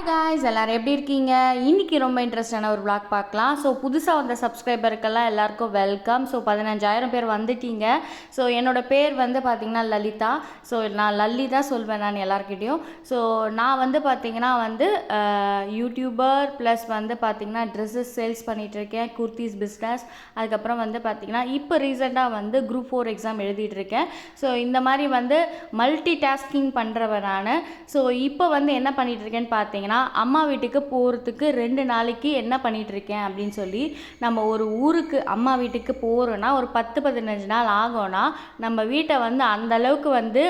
Hi guys எல்லாரும் எப்படி இருக்கீங்க? இன்னைக்கு ரொம்ப இன்ட்ரெஸ்டான ஒரு vlog பார்க்கலாம். ஸோ புதுசாக வந்த சப்ஸ்கிரைபருக்கெல்லாம் எல்லாருக்கும் வெல்கம் ஸோ பதினஞ்சாயிரம் பேர் வந்துட்டீங்க. ஸோ என்னோட பேர் வந்து பார்த்திங்கன்னா லலிதா. ஸோ நான் லல்லி தான் சொல்வேன் நான் எல்லாருக்கிட்டேயும் ஸோ நான் வந்து பார்த்தீங்கன்னா வந்து யூடியூபர் ப்ளஸ் வந்து பார்த்திங்கன்னா ட்ரெஸ்ஸஸ் சேல்ஸ் பண்ணிகிட்ருக்கேன் குர்த்திஸ் பிஸ்னஸ் அதுக்கப்புறம் வந்து பார்த்திங்கன்னா இப்போ ரீசெண்டாக வந்து குரூப் ஃபோர் எக்ஸாம் எழுதிட்டுருக்கேன் ஸோ இந்த மாதிரி வந்து மல்டி டாஸ்கிங் பண்ணுறவன் நான். ஸோ இப்போ வந்து என்ன பண்ணிகிட்ருக்கேன்னு இருக்கேன்னு பார்த்தீங்கன்னா அம்மா வீட்டுக்கு போகிறதுக்கு ரெண்டு நாளைக்கு என்ன பண்ணிகிட்ருக்கேன் அப்படின்னு சொல்லி நம்ம ஒரு ஊருக்கு அம்மா வீட்டுக்கு போகிறோன்னா ஒரு பத்து பதினஞ்சு நாள் ஆகும்னா நம்ம வீட்டை வந்து அந்தளவுக்கு வந்து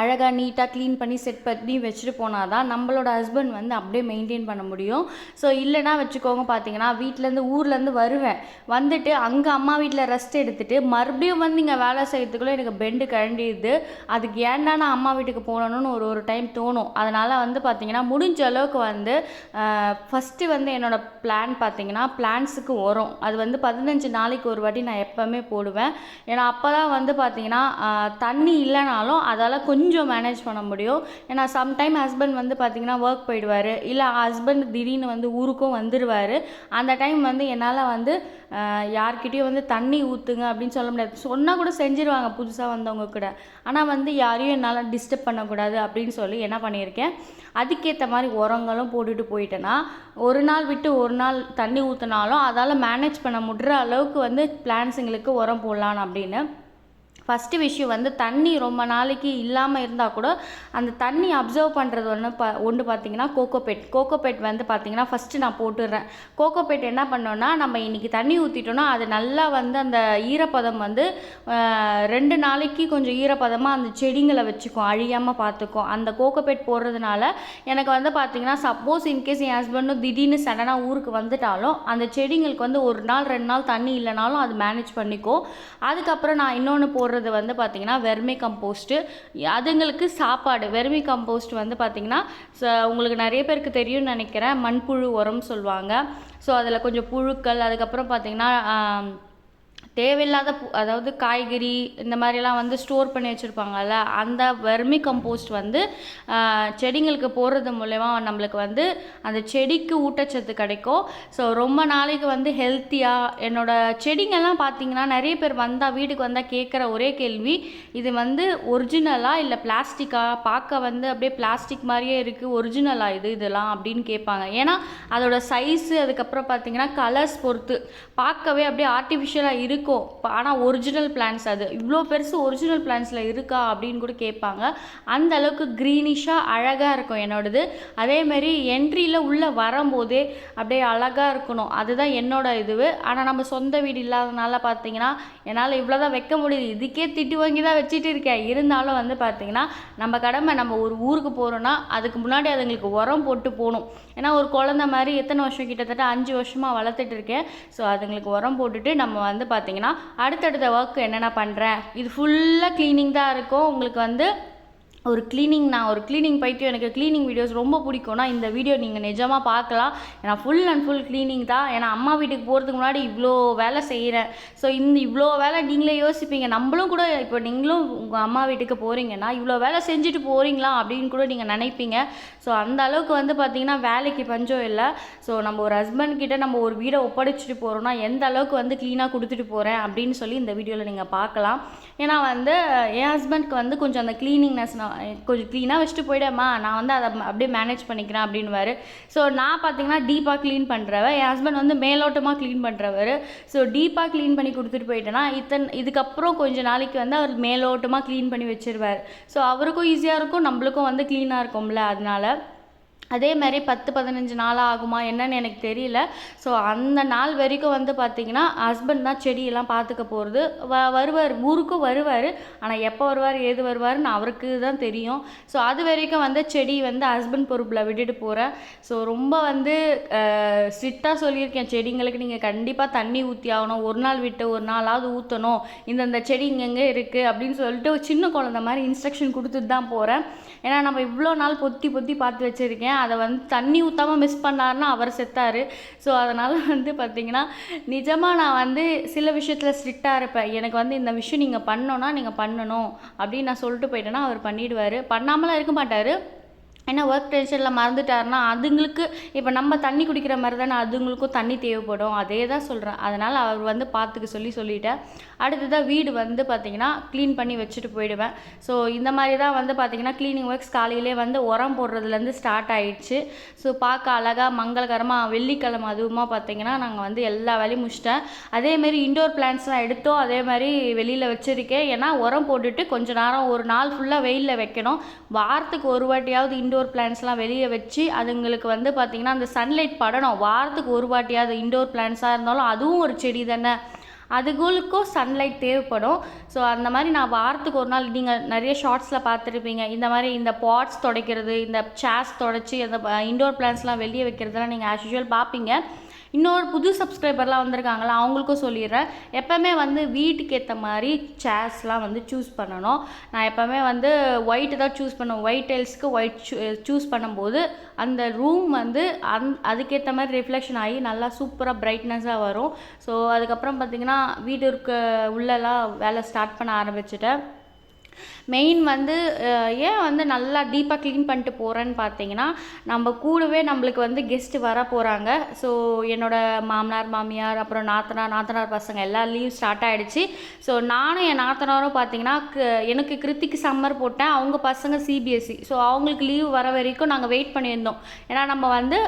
அழகாக நீட்டாக க்ளீன் பண்ணி செட் பண்ணி வச்சுட்டு போனால் தான் நம்மளோட ஹஸ்பண்ட் வந்து அப்படியே மெயின்டைன் பண்ண முடியும். ஸோ இல்லைன்னா வச்சுக்கோங்க பார்த்தீங்கன்னா வீட்டிலேருந்து ஊர்லேருந்து வருவேன். வந்துட்டு அங்கே அம்மா வீட்டில் ரெஸ்ட் எடுத்துகிட்டு மறுபடியும் வந்து இங்கே வேலை செய்யறதுக்குள்ளே எனக்கு பெண்டு கழண்டிடுது அதுக்கு ஏன்டா நான் அம்மா வீட்டுக்கு போகணுன்னு ஒரு ஒரு டைம் தோணும். அதனால் வந்து பார்த்தீங்கன்னா முடிஞ்ச அளவுக்கு வந்து ஃபஸ்ட்டு வந்து என்னோடய பிளான் பார்த்தீங்கன்னா பிளான்ஸுக்கு உரம் அது வந்து பதினஞ்சு நாளைக்கு ஒரு வாட்டி நான் எப்போவுமே போடுவேன். ஏன்னா அப்போ தான் வந்து பார்த்தீங்கன்னா தண்ணி இல்லைனாலும் அதால் கொஞ்சம் கொஞ்சம் மேனேஜ் பண்ண முடியும். ஏன்னா சம்டைம் ஹஸ்பண்ட் வந்து பார்த்தீங்கன்னா ஒர்க் போயிடுவார். இல்லை ஹஸ்பண்ட் திடீர்னு வந்து ஊருக்கும் வந்துடுவார் அந்த டைம் வந்து என்னால் வந்து ஆஹ், வந்து தண்ணி ஊற்றுங்க அப்படின்னு சொல்ல முடியாது. சொன்னால் கூட செஞ்சுருவாங்க புதுசாக வந்தவங்க கூட. ஆனால் வந்து யாரையும் என்னால் டிஸ்டர்ப் பண்ணக்கூடாது அப்படின்னு சொல்லி என்ன பண்ணியிருக்கேன் அதுக்கேற்ற மாதிரி உரங்களும் போட்டுட்டு போயிட்டேன்னா ஒரு நாள் விட்டு ஒரு நாள் தண்ணி ஊற்றினாலும் அதால் மேனேஜ் பண்ண முடிகிற அளவுக்கு வந்து பிளான்ஸுங்களுக்கு உரம் போடலான்னு அப்படின்னு ஃபஸ்ட்டு விஷயம் வந்து தண்ணி ரொம்ப நாளைக்கு இல்லாமல் இருந்தால் கூட அந்த தண்ணி அப்சர்வ் பண்ணுறது ஒன்று ப ஒன்று பார்த்தீங்கன்னா கோகோபெட் கோகோபெட் வந்து பார்த்தீங்கன்னா ஃபஸ்ட்டு நான் போட்டுடுறேன். கோகோபெட் என்ன பண்ணோன்னா நம்ம இன்றைக்கி தண்ணி ஊற்றிட்டோன்னா அது நல்லா வந்து அந்த ஈரப்பதம் வந்து ரெண்டு நாளைக்கு கொஞ்சம் ஈரப்பதமாக அந்த செடிங்களை வச்சுக்கும் அழியாமல் பார்த்துக்கும் அந்த கோகோபெட் போடுறதுனால எனக்கு வந்து பார்த்திங்கன்னா சப்போஸ் இன்கேஸ் என் ஹஸ்பண்டும் திடீர்னு சடனாக ஊருக்கு வந்துட்டாலும் அந்த செடிங்களுக்கு வந்து ஒரு நாள் ரெண்டு நாள் தண்ணி இல்லைனாலும் அது மேனேஜ் பண்ணிக்கும். அதுக்கப்புறம் நான் இன்னொன்று போடுறது வந்து பார்த்திங்கன்னா வெர்மி கம்போஸ்ட்டு அதுங்களுக்கு சாப்பாடு வெர்மி கம்போஸ்ட் வந்து பார்த்திங்கன்னா உங்களுக்கு நிறைய பேருக்கு தெரியும்னு நினைக்கிறேன். மண்புழு உரம் சொல்லுவாங்க. ஸோ அதில் கொஞ்சம் புழுக்கள் அதுக்கப்புறம் பார்த்தீங்கன்னா தேவையில்லாத அதாவது காய்கறி இந்த மாதிரிலாம் வந்து ஸ்டோர் பண்ணி வச்சுருப்பாங்கல்ல அந்த வெர்மி கம்போஸ்ட் வந்து செடிங்களுக்கு போடுறது மூலயமா நம்மளுக்கு வந்து அந்த செடிக்கு ஊட்டச்சத்து கிடைக்கும். ஸோ ரொம்ப நாளைக்கு வந்து ஹெல்த்தியாக என்னோட செடிங்கெல்லாம் பார்த்தீங்கன்னா நிறைய பேர் வந்தால் வீட்டுக்கு வந்தால் கேட்குற ஒரே கேள்வி இது வந்து ஒரிஜினலாக இல்லை பிளாஸ்டிக்கா பார்க்க வந்து அப்படியே பிளாஸ்டிக் மாதிரியே இருக்குது ஒரிஜினலாக இது இதெல்லாம் அப்படின்னு கேட்பாங்க. ஏன்னா அதோட சைஸு அதுக்கப்புறம் பார்த்தீங்கன்னா கலர்ஸ் பொறுத்து. பார்க்கவே அப்படியே ஆர்டிஃபிஷியலாக இருக்கும். ஆனால் ஒரிஜினல் பிளான்ஸ் அது. இவ்வளோ பெருசு ஒரிஜினல் பிளான்ஸில் இருக்கா அப்படின்னு கூட கேட்பாங்க. அந்த அளவுக்கு க்ரீனிஷாக அழகாக இருக்கும் என்னோடது. அதேமாரி என்ட்ரியில் உள்ளே வரும்போதே அப்படியே அழகாக இருக்கணும். அதுதான் என்னோட இதுவு. ஆனால் நம்ம சொந்த வீடு இல்லாதனால பார்த்தீங்கன்னா என்னால் இவ்வளோ தான் வைக்க முடியுது. இதுக்கே திட்டு வாங்கி தான் வச்சுட்டு இருக்கேன். இருந்தாலும் வந்து பார்த்தீங்கன்னா நம்ம கடமை நம்ம ஒரு ஊருக்கு போகிறோன்னா அதுக்கு முன்னாடி அதுங்களுக்கு உரம் போட்டு போகணும். ஏன்னா ஒரு குழந்த மாதிரி எத்தனை வருஷம்? கிட்டத்தட்ட அஞ்சு வருஷமாக வளர்த்துட்டு இருக்கேன். ஸோ அதுங்களுக்கு உரம் போட்டுட்டு நம்ம வந்து பார்த்தீங்கன்னா அடுத்தடுத்த ஒர்க் என்னென்ன பண்ணுறேன் இது ஃபுல்லாக க்ளீனிங் தான் இருக்கும். உங்களுக்கு வந்து ஒரு க்ளீனிங் நான் ஒரு க்ளீனிங் பைத்தியம். எனக்கு க்ளீனிங் வீடியோஸ் ரொம்ப பிடிக்கும்னா இந்த வீடியோ நீங்கள் நிஜமாக பார்க்கலாம். ஏன்னா ஃபுல் அண்ட் ஃபுல் க்ளீனிங் தான். ஏன்னா அம்மா வீட்டுக்கு போகிறதுக்கு முன்னாடி இவ்வளோ வேலை செய்கிறேன் ஸோ இந்த இவ்வளோ வேலை நீங்களே யோசிப்பீங்க. நம்மளும் கூட இப்போ நீங்களும் உங்கள் அம்மா வீட்டுக்கு போகிறீங்கன்னா இவ்வளோ வேலை செஞ்சுட்டு போகிறீங்களா அப்படின்னு கூட நீங்கள் நினைப்பீங்க. ஸோ அந்த அளவுக்கு வந்து பார்த்தீங்கன்னா வேலைக்கு பஞ்சம் இல்லை. ஸோ நம்ம ஒரு ஹஸ்பண்ட் கிட்ட நம்ம ஒரு வீடை ஒப்படைச்சிட்டு போகிறோம்னா எந்த அளவுக்கு வந்து க்ளீனாக கொடுத்துட்டு போகிறேன் அப்படின்னு சொல்லி இந்த வீடியோவில் நீங்கள் பார்க்கலாம். ஏன்னா வந்து என் ஹஸ்பண்ட்க்கு வந்து கொஞ்சம் அந்த க்ளீனிங்னஸ் நான் கொஞ்சம் க்ளீனாக வச்சுட்டு போயிடேம்மா நான் வந்து அதை அப்படியே மேனேஜ் பண்ணிக்கிறேன் அப்படின்வாரு ஸோ நான் பார்த்தீங்கன்னா டீப்பாக க்ளீன் பண்ணுறவ என் ஹஸ்பண்ட் வந்து மேலோட்டமாக க்ளீன் பண்ணுறவர் ஸோ டீப்பாக க்ளீன் பண்ணி கொடுத்துட்டு போயிட்டேன்னா இத்தன் இதுக்கப்புறம் கொஞ்ச நாளைக்கு வந்து அவர் மேலோட்டமாக க்ளீன் பண்ணி வச்சிருவார். ஸோ அவருக்கும் ஈஸியாக இருக்கும் நம்மளுக்கும் வந்து க்ளீனாக இருக்கும்ல அதனால. அதே மாதிரி பத்து பதினஞ்சு நாள் ஆகுமா என்னன்னு எனக்கு தெரியல. ஸோ அந்த நாள் வரைக்கும் வந்து பார்த்தீங்கன்னா ஹஸ்பண்ட் தான் செடியெல்லாம் பார்த்துக்க போகிறது வ வருவார் ஊருக்கும் வருவார். ஆனால் எப்போ வருவார் ஏது வருவார்ன்னு அவருக்கு தான் தெரியும். ஸோ அது வரைக்கும் வந்து செடி வந்து ஹஸ்பண்ட் பொறுப்பில் விட்டுட்டு போகிறேன் ஸோ ரொம்ப வந்து ஸ்ட்ரிக்டாக சொல்லியிருக்கேன். செடிங்களுக்கு நீங்கள் கண்டிப்பாக தண்ணி ஊற்றி ஆகணும். ஒரு நாள் விட்டு ஒரு நாளாவது ஊற்றணும் இந்தந்த செடி இங்கெங்கே இருக்குது அப்படின்னு சொல்லிட்டு ஒரு சின்ன குழந்த மாதிரி இன்ஸ்ட்ரக்ஷன் கொடுத்துட்டு தான் போகிறேன் ஏன்னா நம்ம இவ்வளோ நாள் பொத்தி பொத்தி பார்த்து வச்சுருக்கேன். அதை வந்து தண்ணி ஊற்றாமல் மிஸ் பண்ணாருன்னா அவர் செத்தார். ஸோ அதனால் வந்து பார்த்தீங்கன்னா நிஜமாக நான் வந்து சில விஷயத்தில் ஸ்ட்ரிக்டாக இருப்பேன். எனக்கு வந்து இந்த விஷயம் நீங்கள் பண்ணோன்னா நீங்கள் பண்ணணும் அப்படின்னு நான் சொல்லிட்டு போயிட்டேன்னா அவர் பண்ணிடுவார். பண்ணாமலாம் இருக்க மாட்டார். ஏன்னா ஒர்க் டென்ஷனில் மறந்துட்டாருன்னா அதுங்களுக்கு இப்போ நம்ம தண்ணி குடிக்கிற மாதிரி தானே அதுங்களுக்கும் தண்ணி தேவைப்படும். அதே தான் சொல்கிறேன் அதனால் அவர் வந்து பார்த்துக்க சொல்லி சொல்லிட்டேன் அடுத்ததாக வீடு வந்து பார்த்திங்கன்னா க்ளீன் பண்ணி வச்சுட்டு போயிடுவேன். ஸோ இந்த மாதிரி தான் வந்து பார்த்திங்கன்னா க்ளீனிங் ஒர்க்ஸ் காலையிலே வந்து உரம் போடுறதுலேருந்து ஸ்டார்ட் ஆயிடுச்சு. ஸோ பார்க்க அழகாக மங்களகரமாக வெள்ளிக்கிழமை அதுவுமா பார்த்திங்கன்னா நாங்கள் வந்து எல்லா வேலையும் முடிச்சிட்டேன். அதேமாரி இண்டோர் பிளான்ஸ்லாம் எடுத்தோம். அதே மாதிரி வெளியில் வச்சுருக்கேன். ஏன்னா உரம் போட்டுட்டு கொஞ்சம் நேரம் ஒரு நாள் ஃபுல்லாக வெயிலில் வைக்கணும். வாரத்துக்கு ஒரு வாட்டியாவது இண்டோர் இன்டோர் பிளான்ஸ்லாம் வெளியே வச்சு அதுங்களுக்கு வந்து பார்த்திங்கன்னா அந்த சன்லைட் படணும். வாரத்துக்கு ஒரு வாட்டியாவது இண்டோர் பிளான்ஸாக இருந்தாலும் அதுவும் ஒரு செடி தானே. அதுகளுக்கும் சன்லைட் தேவைப்படும். ஸோ அந்த மாதிரி நான் வாரத்துக்கு ஒரு நாள் நீங்கள் நிறைய ஷார்ட்ஸில் பார்த்துருப்பீங்க. இந்த மாதிரி இந்த பாட்ஸ் துடைக்கிறது இந்த சேர்ஸ் தொடச்சி அந்த இண்டோர் பிளான்ஸ்லாம் வெளியே வைக்கிறதுலாம் நீங்கள் ஆஸ் யூஷுவல் பார்ப்பீங்க. இன்னொரு புது சப்ஸ்கிரைபர்லாம் வந்திருக்காங்களா அவங்களுக்கும் சொல்லிடுறேன். எப்போவுமே வந்து வீட்டுக்கு ஏற்ற மாதிரி சேர்ஸ்லாம் வந்து சூஸ் பண்ணணும். நான் எப்போவுமே வந்து ஒயிட்டு தான் சூஸ் பண்ணுவேன். ஒயிட் டைல்ஸ்க்கு ஒயிட் சூஸ் பண்ணும்போது அந்த ரூம் வந்து அந் அதுக்கேற்ற மாதிரி ரிஃப்ளெக்ஷன் ஆகி நல்லா சூப்பராக பிரைட்னஸாக வரும். ஸோ அதுக்கப்புறம் பார்த்திங்கன்னா வீடு இருக்க உள்ளெல்லாம் வேலை ஸ்டார்ட் பண்ண ஆரம்பிச்சிட்டேன். மெயின் வந்து ஏன் வந்து நல்லா டீப்பாக க்ளீன் பண்ணிட்டு போகிறேன்னு பார்த்தீங்கன்னா நம்ம கூடவே நம்மளுக்கு வந்து கெஸ்ட்டு வர போகிறாங்க ஸோ என்னோடய மாமனார் மாமியார் அப்புறம் நாத்தனார் நாத்தனார் பசங்க எல்லாம் லீவ் ஸ்டார்ட் ஆகிடுச்சு ஸோ நானும் என் நாத்தனாரும் பார்த்தீங்கன்னா க- எனக்கு கிருத்திக்கு சம்மர் போட்டேன். அவங்க பசங்க சிபிஎஸ்சி ஸோ அவங்களுக்கு லீவ் வர வரைக்கும் நாங்கள் வெயிட் பண்ணியிருந்தோம். ஏன்னா நம்ம வந்து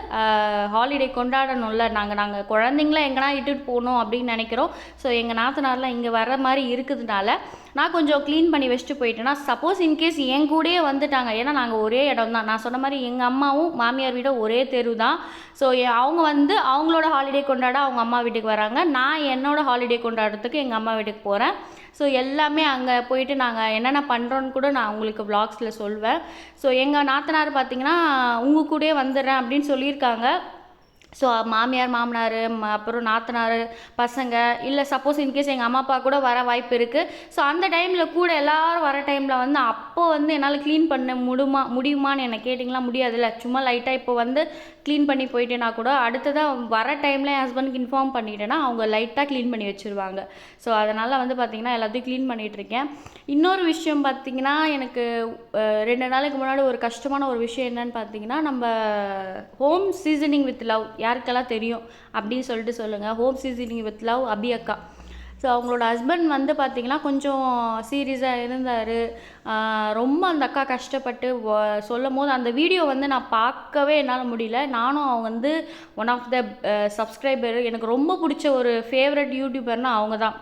ஹாலிடே கொண்டாடணும்ல. நாங்கள் நாங்கள் குழந்தைங்கள எங்கன்னா இட்டுட்டு போகணும் அப்படின்னு நினைக்கிறோம். ஸோ எங்கள் நாத்தனார்லாம் இங்கே வர மாதிரி இருக்குதுனால நான் கொஞ்சம் க்ளீன் பண்ணி வச்சுட்டு ஏன்னா சப்போஸ் இன்கேஸ் என் கூடயே வந்துட்டாங்க. ஏன்னா நாங்கள் ஒரே இடம் தான் நான் சொன்ன மாதிரி எங்கள் அம்மாவும் மாமியார் வீடும் ஒரே தெரு தான் ஸோ அவங்க வந்து அவங்களோட ஹாலிடே கொண்டாட அவங்க அம்மா வீட்டுக்கு வராங்க. நான் என்னோட ஹாலிடே கொண்டாடுறதுக்கு எங்கள் அம்மா வீட்டுக்கு போகிறேன் ஸோ எல்லாமே அங்கே போயிட்டு நாங்கள் என்னென்ன பண்ணுறோன்னு கூட நான் உங்களுக்கு வ்ளாக்ஸில் சொல்வேன். ஸோ எங்கள் நாத்தனார் பார்த்தீங்கன்னா உங்கள் கூடயே வந்துடுறேன் அப்படின்னு சொல்லியிருக்காங்க. ஸோ மாமியார் மாமனார் அப்புறம் நாத்தனார் பசங்க இல்லை சப்போஸ் இன்கேஸ் எங்கள் அம்மா அப்பா கூட வர வாய்ப்பு இருக்குது ஸோ அந்த டைமில் கூட எல்லாரும் வர டைமில் வந்து அப்போ வந்து என்னால் க்ளீன் பண்ண முடியுமா முடியுமான்னு என்னை கேட்டிங்களா? முடியாதுல்ல. சும்மா லைட்டாக இப்போ வந்து க்ளீன் பண்ணி போயிட்டேன்னா கூட அடுத்ததாக வர டைமில் என் ஹஸ்பண்டுக்கு இன்ஃபார்ம் பண்ணிட்டேன்னா அவங்க லைட்டாக க்ளீன் பண்ணி வச்சுருவாங்க. ஸோ அதனால் வந்து பார்த்திங்கன்னா எல்லாத்தையும் க்ளீன் பண்ணிகிட்ருக்கேன் இன்னொரு விஷயம் பார்த்திங்கன்னா எனக்கு ரெண்டு நாளைக்கு முன்னாடி ஒரு கஷ்டமான ஒரு விஷயம் என்னன்னு பார்த்தீங்கன்னா நம்ம ஹோம் சீசனிங் வித் லவ் யாருக்கெல்லாம் தெரியும் அப்படின்னு சொல்லிட்டு சொல்லுங்கள் home seasoning with love Abhi அக்கா. ஸோ அவங்களோட ஹஸ்பண்ட் வந்து பார்த்திங்கன்னா கொஞ்சம் சீரியஸாக இருந்தார். ரொம்ப அந்த அக்கா கஷ்டப்பட்டு சொல்லும் போது அந்த வீடியோ வந்து நான் பார்க்கவே என்னால் முடியல. நானும் அவங்க வந்து ஒன் ஆஃப் த சப்ஸ்கிரைபர் எனக்கு ரொம்ப பிடிச்ச ஒரு ஃபேவரட் யூடியூபர்னால் அவங்க தான்.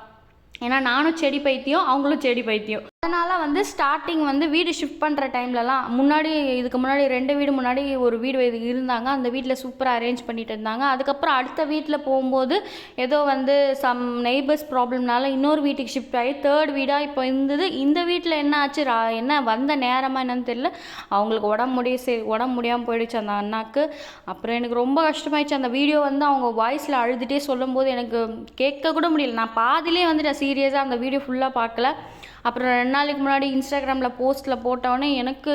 ஏன்னா நானும் செடி பைத்தியம் அவங்களும் செடி பைத்தியம். அதனால் வந்து ஸ்டார்டிங் வந்து வீடு ஷிஃப்ட் பண்ணுற டைம்லலாம் முன்னாடி இதுக்கு முன்னாடி ரெண்டு வீடு முன்னாடி ஒரு வீடு இது இருந்தாங்க. அந்த வீட்டில் சூப்பராக அரேஞ்ச் பண்ணிட்டு இருந்தாங்க. அதுக்கப்புறம் அடுத்த வீட்டில் போகும்போது ஏதோ வந்து சம் நெய்பர்ஸ் ப்ராப்ளம்னால இன்னொரு வீட்டுக்கு ஷிஃப்ட் ஆகி தேர்ட் வீடாக இப்போ இருந்தது. இந்த வீட்டில் என்ன ஆச்சு? ரா- என்ன வந்த நேரமாக என்னன்னு தெரியல. அவங்களுக்கு உடம்பு முடிய சரி உடம்பு முடியாமல் போயிடுச்சு அந்த அண்ணாக்கு. அப்புறம் எனக்கு ரொம்ப கஷ்டமாயிடுச்சு. அந்த வீடியோ வந்து அவங்க வாய்ஸில் அழுதுகிட்டே சொல்லும்போது எனக்கு கேட்க கூட முடியல. நான் பாதிலே வந்துட்டேன். சீரியஸாக அந்த வீடியோ ஃபுல்லாக பார்க்கல. அப்புறம் ரெண்டு நாளைக்கு முன்னாடி இன்ஸ்டாகிராமில் போஸ்ட்டில் போட்டோன்னே எனக்கு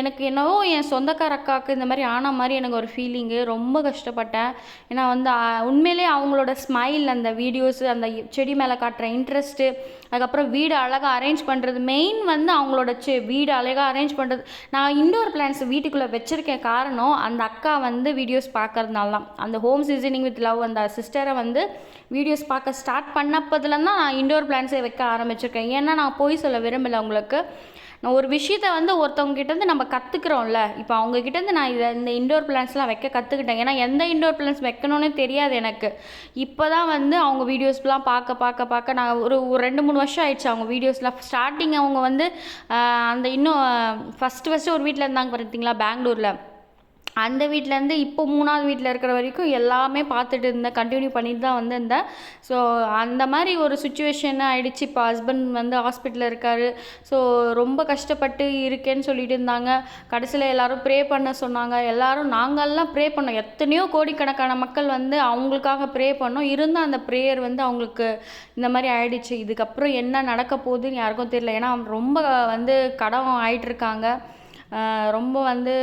எனக்கு என்னவோ என் சொந்தக்கார அக்காவுக்கு இந்த மாதிரி ஆன மாதிரி எனக்கு ஒரு ஃபீலிங்கு ரொம்ப கஷ்டப்பட்டேன். ஏன்னா வந்து உண்மையிலே அவங்களோட ஸ்மைல் அந்த வீடியோஸு அந்த செடி மேலே காட்டுற இன்ட்ரெஸ்ட்டு அதுக்கப்புறம் வீடு அழகாக அரேஞ்ச் பண்ணுறது மெயின் வந்து அவங்களோட செ வீடு அழகாக அரேஞ்ச் பண்ணுறது நான் இண்டோர் பிளான்ஸ் வீட்டுக்குள்ளே வச்சுருக்கேன் காரணம் அந்த அக்கா வந்து வீடியோஸ் பார்க்கறதுனால தான் அந்த ஹோம் சீசனிங் வித் லவ் அந்த சிஸ்டரை வந்து வீடியோஸ் பார்க்க ஸ்டார்ட் பண்ணப்பதுலேருந்து தான் நான் இண்டோர் பிளான்ஸே வைக்க ஆரம்பிச்சிருக்கேன். ஏன்னா நான் போய் சொல்ல விரும்பலை உங்களுக்கு. நான் ஒரு விஷயத்த வந்து ஒருத்தவங்க கிட்டேருந்து நம்ம கற்றுக்குறோம்ல இப்போ அவங்கக்கிட்டேருந்து நான் இதை இந்த இண்டோர் பிளான்ஸ்லாம் வைக்க கற்றுக்கிட்டேன் ஏன்னா எந்த இண்டோர் பிளான்ஸ் வைக்கணும்னே தெரியாது எனக்கு. இப்போ தான் வந்து அவங்க வீடியோஸ்லாம் பார்க்க பார்க்க பார்க்க நான் ஒரு ஒரு ரெண்டு மூணு வருஷம் ஆயிடுச்சு அவங்க வீடியோஸ்லாம் ஸ்டார்டிங் அவங்க வந்து அந்த இன்னும் ஃபஸ்ட்டு ஃபஸ்ட்டு ஒரு வீட்டில் இருந்தாங்க பார்த்தீங்களா பெங்களூரில். அந்த வீட்டிலேருந்து இப்போ மூணாவது வீட்டில் இருக்கிற வரைக்கும் எல்லாமே பார்த்துட்டு இருந்தேன் கண்டினியூ பண்ணிட்டு தான் வந்திருந்தேன் ஸோ அந்த மாதிரி ஒரு சுச்சுவேஷன் ஆகிடுச்சு இப்போ ஹஸ்பண்ட் வந்து ஹாஸ்பிட்டலில் இருக்கார். ஸோ ரொம்ப கஷ்டப்பட்டு இருக்கேன்னு சொல்லிட்டு இருந்தாங்க. கடைசியில் எல்லாரும் ப்ரே பண்ண சொன்னாங்க. எல்லோரும் நாங்கள்லாம் ப்ரே பண்ணோம். எத்தனையோ கோடிக்கணக்கான மக்கள் வந்து அவங்களுக்காக ப்ரே பண்ணோம். இருந்தால் அந்த ப்ரேயர் வந்து அவங்களுக்கு இந்த மாதிரி ஆயிடுச்சு. இதுக்கப்புறம் என்ன நடக்க போகுதுன்னு யாருக்கும் தெரியல. ஏன்னா ரொம்ப வந்து கடன் ஆயிட்டு இருக்காங்க. ரொம்ப வந்து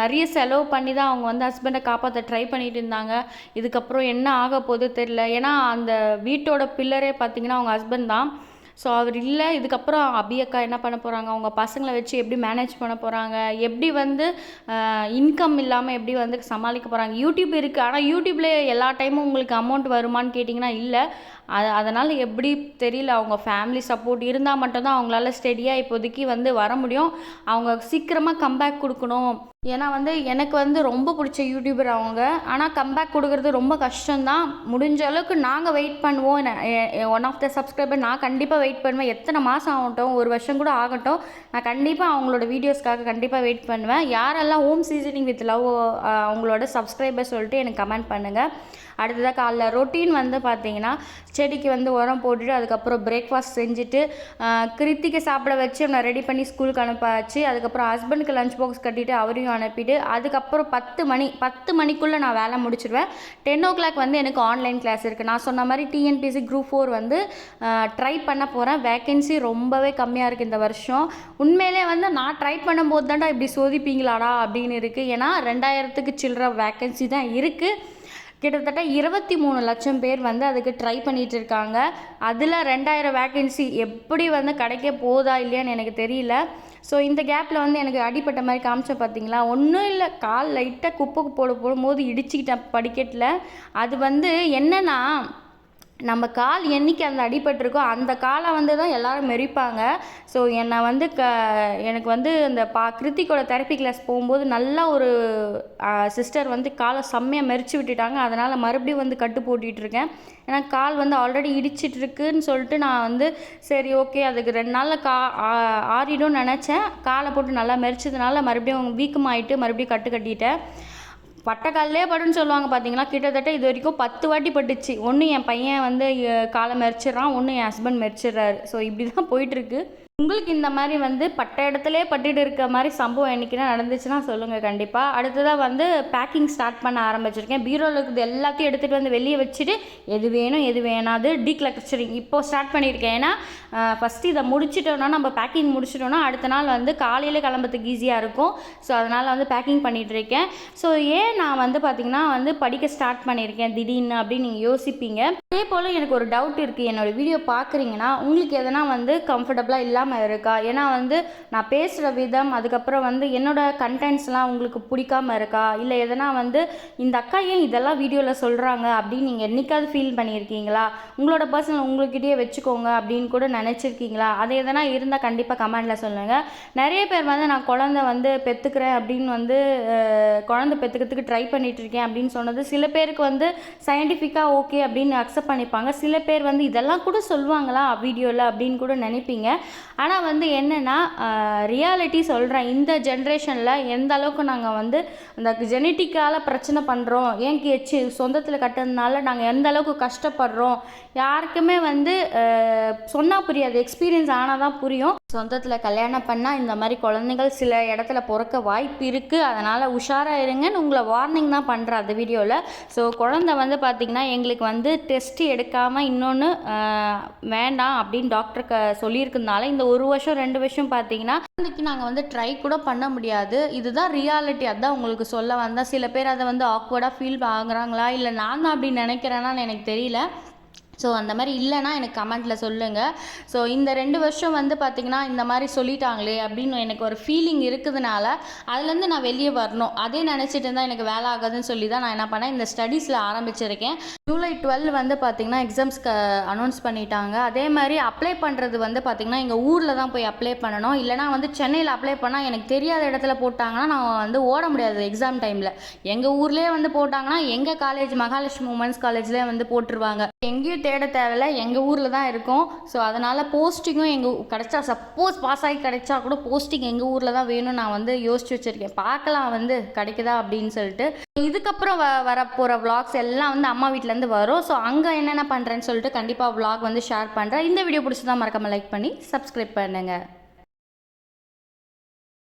நிறைய செலவு பண்ணி தான் அவங்க வந்து ஹஸ்பண்டை காப்பாற்ற ட்ரை பண்ணிட்டு இருந்தாங்க. இதுக்கப்புறம் என்ன ஆக போகுது தெரில ஏன்னா அந்த வீட்டோட பில்லரே பார்த்தீங்கன்னா அவங்க ஹஸ்பண்ட் தான். ஸோ அவர் இல்லை. இதுக்கப்புறம் அபி அக்கா என்ன பண்ண போகிறாங்க அவங்க பசங்களை வச்சு எப்படி மேனேஜ் பண்ண போகிறாங்க எப்படி வந்து இன்கம் இல்லாமல் எப்படி வந்து சமாளிக்க போகிறாங்க யூடியூப் இருக்குது ஆனால் யூடியூப்பில் எல்லா டைமும் உங்களுக்கு அமௌண்ட் வருமான்னு கேட்டிங்கன்னா இல்லை. அது அதனால் எப்படி தெரியல அவங்க ஃபேமிலி சப்போர்ட் இருந்தால் மட்டும்தான் அவங்களால ஸ்டெடியாக இப்போதைக்கு வந்து வர முடியும். அவங்க சீக்கிரமாக கம்பேக் கொடுக்கணும். ஏன்னா வந்து எனக்கு வந்து ரொம்ப பிடிச்ச யூடியூபர் அவங்க. ஆனால் கம்பேக் கொடுக்குறது ரொம்ப கஷ்டம்தான். முடிஞ்ச அளவுக்கு நாங்கள் வெயிட் பண்ணுவோம். ஒன் ஆஃப் த சப்ஸ்கிரைபர் நான் கண்டிப்பாக வெயிட் பண்ணுவேன். எத்தனை மாதம் ஆகட்டும் ஒரு வருஷம் கூட ஆகட்டும் நான் கண்டிப்பாக அவங்களோட வீடியோஸ்க்காக கண்டிப்பாக வெயிட் பண்ணுவேன். யாரெல்லாம் ஹோம் சீசனிங் வித் லவ் அவங்களோட சப்ஸ்கிரைபர் சொல்லிட்டு எனக்கு கமெண்ட் பண்ணுங்கள் அடுத்ததாக காலைல ரொட்டீன் வந்து பார்த்தீங்கன்னா செடிக்கு வந்து உரம் போட்டுட்டு அதுக்கப்புறம் பிரேக்ஃபாஸ்ட் செஞ்சுட்டு கிருத்திக்கு சாப்பிட வச்சு நான் ரெடி பண்ணி ஸ்கூலுக்கு அனுப்பாச்சு. அதுக்கப்புறம் ஹஸ்பண்டுக்கு லஞ்ச் பாக்ஸ் கட்டிட்டு அவரையும் அனுப்பிட்டு அதுக்கப்புறம் பத்து மணி பத்து மணிக்குள்ளே நான் வேலை முடிச்சிடுவேன் டென் ஓ கிளாக் வந்து எனக்கு ஆன்லைன் கிளாஸ் இருக்குது நான் சொன்ன மாதிரி டிஎன்பிசி குரூப் ஃபோர் வந்து ட்ரை பண்ண போகிறேன் வேக்கன்சி ரொம்பவே கம்மியாக இருக்குது இந்த வருஷம். உண்மையிலே வந்து நான் ட்ரை பண்ணும்போது தான்டா இப்படி சோதிப்பீங்களாடா அப்படின்னு இருக்குது ஏன்னா ரெண்டாயிரத்துக்கு சில்லற வேக்கன்சி தான் இருக்குது கிட்டத்தட்ட இருபத்தி மூணு லட்சம் பேர் வந்து அதுக்கு ட்ரை பண்ணிட்டு இருக்காங்க அதில் ரெண்டாயிரம் வேக்கன்சி எப்படி வந்து கிடைக்க போதா இல்லையான்னு எனக்கு தெரியல. ஸோ இந்த கேப்பில் வந்து எனக்கு அடிப்பட்ட மாதிரி காமிச்ச பார்த்தீங்களா ஒன்றும் இல்லை. கால் லைட்டாக குப்பை போட போடும்போது இடிச்சுக்கிட்டேன் படிக்கட்டில். அது வந்து என்னென்னா நம்ம கால் என்னைக்கு அந்த அடிபட்டிருக்கோ அந்த காலை வந்து தான் எல்லாரும் மெரிப்பாங்க. ஸோ என்னை வந்து க எனக்கு வந்து அந்த பா கிருத்திக்கோட தெரப்பி கிளாஸ் போகும்போது நல்லா ஒரு சிஸ்டர் வந்து காலை செம்மையாக மெரிச்சு விட்டுட்டாங்க. அதனால் மறுபடியும் வந்து கட்டு போட்டிகிட்ருக்கேன் இருக்கேன். ஏன்னா கால் வந்து ஆல்ரெடி இடிச்சிட்ருக்குன்னு சொல்லிட்டு நான் வந்து சரி ஓகே அதுக்கு ரெண்டு நாளில் கா ஆ- ஆறிடும்னு நினச்சேன். காலை போட்டு நல்லா மெரிச்சதுனால மறுபடியும் வீக்கமாயிட்டு மறுபடியும் கட்டு கட்டிட்டேன். பட்டக்காலே படுன்னு சொல்லுவாங்க பார்த்தீங்களா கிட்டத்தட்ட இது வரைக்கும் பத்து வாட்டி பட்டுச்சு. ஒன்று என் பையன் வந்து காலை மெரிச்சிடுறான் ஒன்று என் ஹஸ்பண்ட் மறிச்சிடுறாரு ஸோ இப்படி தான் போயிட்டுருக்கு உங்களுக்கு இந்த மாதிரி வந்து பட்ட இடத்துலே பட்டுட்டு இருக்க மாதிரி சம்பவம் என்னைக்குனா நடந்துச்சுன்னா சொல்லுங்கள் கண்டிப்பாக அடுத்ததாக வந்து பேக்கிங் ஸ்டார்ட் பண்ண ஆரம்பிச்சிருக்கேன். பீரோவில் இருக்கிறது எல்லாத்தையும் எடுத்துகிட்டு வந்து வெளியே வச்சுட்டு எது வேணும் எது வேணாது டீக்ளக்சரிங் இப்போ ஸ்டார்ட் பண்ணியிருக்கேன். ஏன்னா ஃபஸ்ட்டு இதை முடிச்சிட்டோன்னா நம்ம பேக்கிங் முடிச்சிட்டோன்னா அடுத்த நாள் வந்து காலையில் கிளம்புறதுக்கு ஈஸியாக இருக்கும். ஸோ அதனால் வந்து பேக்கிங் பண்ணிகிட்டு இருக்கேன். ஸோ ஏன் நான் வந்து பார்த்திங்கன்னா வந்து படிக்க ஸ்டார்ட் பண்ணியிருக்கேன் திடீர்னு அப்படின்னு நீங்கள் யோசிப்பீங்க. அதே போல் எனக்கு ஒரு டவுட் இருக்குது என்னோடய வீடியோ பார்க்குறீங்கன்னா உங்களுக்கு எதனா வந்து கம்ஃபர்டபுளாக இல்லாமல் இருக்கா? ஏன்னா வந்து நான் பேசுகிற விதம் அதுக்கப்புறம் வந்து என்னோடய கண்டென்ட்ஸ்லாம் உங்களுக்கு பிடிக்காம இருக்கா? இல்லை எதனா வந்து இந்த அக்கா ஏன் இதெல்லாம் வீடியோவில் சொல்கிறாங்க அப்படின்னு நீங்கள் என்றைக்காவது ஃபீல் பண்ணியிருக்கீங்களா உங்களோட பர்சனல் உங்கள்கிட்டயே வச்சுக்கோங்க அப்படின்னு கூட நினச்சிருக்கீங்களா? அது எதனா இருந்தால் கண்டிப்பாக கமெண்டில் சொல்லுங்கள் நிறைய பேர் வந்து நான் குழந்தை வந்து பெற்றுக்கிறேன் அப்படின்னு வந்து குழந்த குழந்தை பெற்றுக்கிறதுக்கு ட்ரை பண்ணிகிட்ருக்கேன் இருக்கேன் அப்படின்னு சொன்னது சில பேருக்கு வந்து சயின்டிஃபிக்காக ஓகே அப்படின்னு அக்செப்ட் பண்ணிப்பாங்க. சில பேர் வந்து இதெல்லாம் கூட சொல்லுவாங்களா வீடியோவில் அப்படின்னு கூட நினைப்பீங்க. ஆனால் வந்து என்னென்னா ரியாலிட்டி சொல்கிறேன் இந்த ஜென்ரேஷனில் எந்த அளவுக்கு நாங்கள் வந்து அந்த ஜெனட்டிக்கால் பிரச்சனை பண்ணுறோம் ஏன் கேச்சு சொந்தத்தில் கட்டுறதுனால நாங்கள் எந்த அளவுக்கு கஷ்டப்படுறோம் யாருக்குமே வந்து சொன்னால் புரியாது. எக்ஸ்பீரியன்ஸ் ஆனால் தான் புரியும். சொந்தத்தில் கல்யாணம் பண்ணால் இந்த மாதிரி குழந்தைகள் சில இடத்துல பிறக்க வாய்ப்பு இருக்குது அதனால் உஷாராக இருங்கன்னு உங்களை வார்னிங் தான் பண்ணுறேன் அந்த வீடியோவில் ஸோ குழந்த வந்து பார்த்திங்கன்னா எங்களுக்கு வந்து டெஸ்ட் எடுக்காமல் இன்னொன்று வேண்டாம் அப்படின்னு டாக்டர் க சொல்லியிருக்கனால இந்த ஒரு வருஷம் ரெண்டு வருஷம் பார்த்தீங்கன்னா குழந்தைக்கு நாங்கள் வந்து ட்ரை கூட பண்ண முடியாது. இதுதான் ரியாலிட்டி அதான் உங்களுக்கு சொல்ல வந்தால் சில பேர் அதை வந்து ஆக்வர்டாக ஃபீல் ஆகுறாங்களா? இல்லை நான் தான் அப்படி நினைக்கிறேன்னா எனக்கு தெரியல. ஸோ அந்த மாதிரி இல்லைன்னா எனக்கு கமெண்ட்டில் சொல்லுங்கள் ஸோ இந்த ரெண்டு வருஷம் வந்து பார்த்திங்கன்னா இந்த மாதிரி சொல்லிட்டாங்களே அப்படின்னு எனக்கு ஒரு ஃபீலிங் இருக்குதுனால அதுலேருந்து நான் வெளியே வரணும். அதே நினச்சிட்டு இருந்தால் எனக்கு வேலை ஆகாதுன்னு சொல்லி தான் நான் என்ன பண்ணேன். இந்த ஸ்டடீஸில் ஆரம்பிச்சிருக்கேன். ஜூலை டுவெல் வந்து பார்த்திங்கன்னா எக்ஸாம்ஸ்க்கு அனௌன்ஸ் பண்ணிட்டாங்க. அதே மாதிரி அப்ளை பண்ணுறது வந்து பார்த்திங்கன்னா எங்கள் ஊரில் தான் போய் அப்ளை பண்ணணும். இல்லைனா வந்து சென்னையில் அப்ளை பண்ணால் எனக்கு தெரியாத இடத்துல போட்டாங்கன்னா நான் வந்து ஓட முடியாது எக்ஸாம் டைமில் எங்கள் ஊர்லேயே வந்து போட்டாங்கன்னா எங்கள் காலேஜ் மகாலட்சுமி உமன்ஸ் காலேஜ்லேயே வந்து போட்டுருவாங்க. எங்கேயும் தேட தேவையில்ல. எங்கள் ஊரில் தான் இருக்கும். ஸோ அதனால் போஸ்டிங்கும் எங்கள் கிடைச்சா சப்போஸ் பாஸ் ஆகி கிடைச்சா கூட போஸ்டிங் எங்கள் ஊரில் தான் வேணும் நான் வந்து யோசிச்சு வச்சுருக்கேன். பார்க்கலாம் வந்து கிடைக்குதா அப்படின்னு சொல்லிட்டு. இதுக்கப்புறம் வ வரப்போகிற விளாக்ஸ் எல்லாம் வந்து அம்மா வீட்டிலேருந்து வரும். ஸோ அங்கே என்னென்ன பண்ணுறேன்னு சொல்லிட்டு கண்டிப்பாக விளாக் வந்து ஷேர் பண்ணுறேன் இந்த வீடியோ பிடிச்சதான் மறக்காமல் லைக் பண்ணி சப்ஸ்கிரைப் பண்ணுங்கள்